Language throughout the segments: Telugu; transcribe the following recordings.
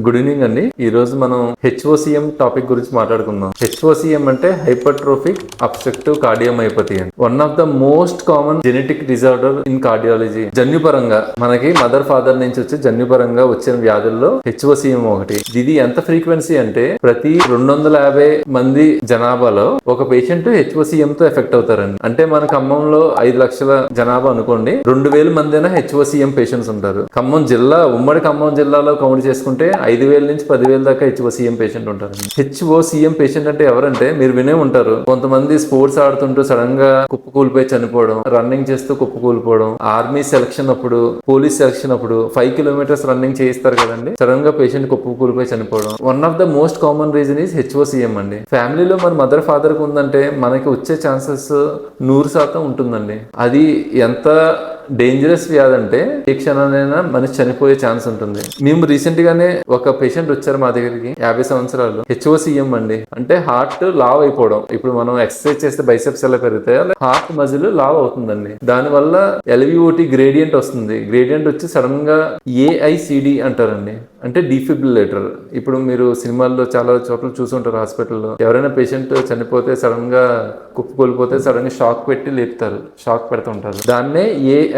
గుడ్ ఈవినింగ్ అండి. ఈ రోజు మనం హెచ్ఓసిఎం టాపిక్ గురించి మాట్లాడుకుందాం. హెచ్ఓసిఎం అంటే హైపర్ట్రోఫిక్ అబ్స్ట్రక్టివ్ కార్డియోమైపతి అని. One of the most common genetic disorder in cardiology జన్యుపరంగా మనకి మదర్ ఫాదర్ నుంచి వచ్చి జన్యుపరంగా వచ్చిన వ్యాధుల్లో హెచ్ఓసిఎం ఒకటి. ఇది ఎంత ఫ్రీక్వెన్సీ అంటే ప్రతి రెండు వందల యాభై మంది జనాభాలో ఒక పేషెంట్ హెచ్ఓసిఎం తో ఎఫెక్ట్ అవుతారండి. అంటే మన ఖమ్మంలో ఐదు లక్షల జనాభా అనుకోండి. రెండు వేల మంది హెచ్ఓసిఎం పేషెంట్స్ ఉంటారు. ఖమ్మం జిల్లా ఉమ్మడి ఖమ్మం జిల్లాలో కౌంట్ చేసుకుంటే ఐదు వేల నుంచి పదివేల దాకా హెచ్ఓసిఎం పేషెంట్ ఉంటారు. హెచ్ఓసిఎం పేషెంట్ అంటే ఎవరంటే మీరు వినే ఉంటారు. కొంతమంది స్పోర్ట్స్ ఆడుతుంటూ సడన్గా కుప్పకూలిపోయి చనిపోవడం రన్నింగ్ చేస్తూ కుప్పకూలిపోవడం ఆర్మీ సెలక్షన్ అప్పుడు పోలీస్ సెలక్షన్ అప్పుడు ఫైవ్ కిలోమీటర్స్ రన్నింగ్ చేయిస్తారు కదండి. సడన్గా పేషెంట్ కుప్పకూలిపోయి చనిపోవడం. One of the most common reason is HOCM అండి. ఫ్యామిలీలో మన మదర్ ఫాదర్కు ఉందంటే మనకి వచ్చే ఛాన్సెస్ నూరు శాతం ఉంటుందండి. అది ఎంత డేంజరస్ వ్యాధి అంటే ఏ క్షణానైనా మనిషి చనిపోయే ఛాన్స్ ఉంటుంది. మేము రీసెంట్ గానే ఒక పేషెంట్ వచ్చారు మా దగ్గరికి యాభై సంవత్సరాలు. హెచ్ఓసిఎం అండి. అంటే హార్ట్ లావ్ అయిపోవడం. ఇప్పుడు మనం ఎక్సర్సైజ్ చేస్తే బైసెప్స్ ఎలా పెరుగుతాయి అలా హార్ట్ మజిల్ లావ్ అవుతుందండి. దాని వల్ల ఎల్విఓటి గ్రేడియంట్ వస్తుంది. గ్రేడియంట్ వచ్చి సడన్గా ఏఐసిడి అంటారండి. అంటే డిఫిబ్రిలేటర్ ఇప్పుడు మీరు సినిమాల్లో చాలా చోట్ల చూసుంటారు హాస్పిటల్లో ఎవరైనా పేషెంట్ చనిపోతే సడన్గా కుప్పకూలిపోతే సడన్గా షాక్ పెట్టి లేపుతారు. షాక్ పెడుతుంటారు. దాన్నే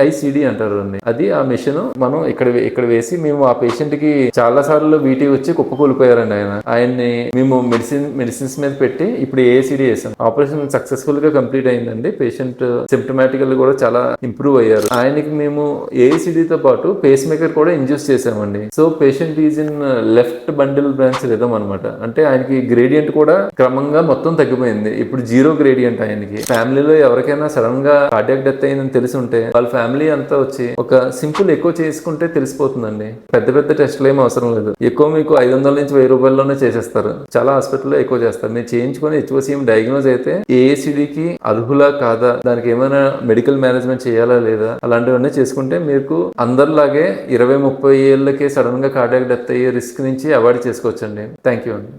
ఐసిడి అంటారు అండి అది ఆ మిషన్ మనం ఇక్కడ ఇక్కడ వేసి మేము ఆ పేషెంట్కి చాలా సార్లు వీటి వచ్చి కుప్పకూలిపోయారండి ఆయన. ఆయన్ని మేము మెడిసిన్ మెడిసిన్స్ మీద పెట్టి ఇప్పుడు ఏఐసిడి వేసాం ఆపరేషన్ సక్సెస్ఫుల్గా కంప్లీట్ అయిందండి. పేషెంట్ సిమ్టమాటికల్ కూడా చాలా ఇంప్రూవ్ అయ్యారు. ఆయనకి మేము AACD తో పాటు పేస్ మేకర్ కూడా ఇంజూస్ చేసామండి so patient is in left bundle branch rhythm అనమాట అంటే ఆయనకి గ్రేడియంట్ కూడా క్రమంగా మొత్తం తగ్గిపోయింది. ఇప్పుడు జీరో గ్రేడియంట్ ఆయనకి. ఫ్యామిలీలో ఎవరికైనా సడన్గా కార్డియాక్ డెత్ అయిందని తెలిసి ఉంటే వాళ్ళ ఫ్యామిలీ అంతా వచ్చి ఒక సింపుల్ ఎక్కువ చేసుకుంటే తెలిసిపోతుందండి. పెద్ద పెద్ద టెస్ట్లు ఏం అవసరం లేదు. ఎక్కువ మీకు ఐదు వందల నుంచి వెయ్యి రూపాయల్లోనే చేసేస్తారు. చాలా హాస్పిటల్లో ఎక్కువ చేస్తారు. మీరు చేయించుకొని హెచ్ఓసిఎం డయాగ్నోజ్ అయితే ఏఏసిడికి అర్హులా కాదా? దానికి ఏమైనా మెడికల్ మేనేజ్మెంట్ చేయాలా లేదా? అలాంటివన్నీ చేసుకుంటే మీకు అందరిలాగే ఇరవై ముప్పై ఏళ్ళకే సడన్గా కార్డియాక్ డెత్ అయ్యే రిస్క్ నుంచి అవాయిడ్ చేసుకోవచ్చండి. థ్యాంక్ యూ అండి.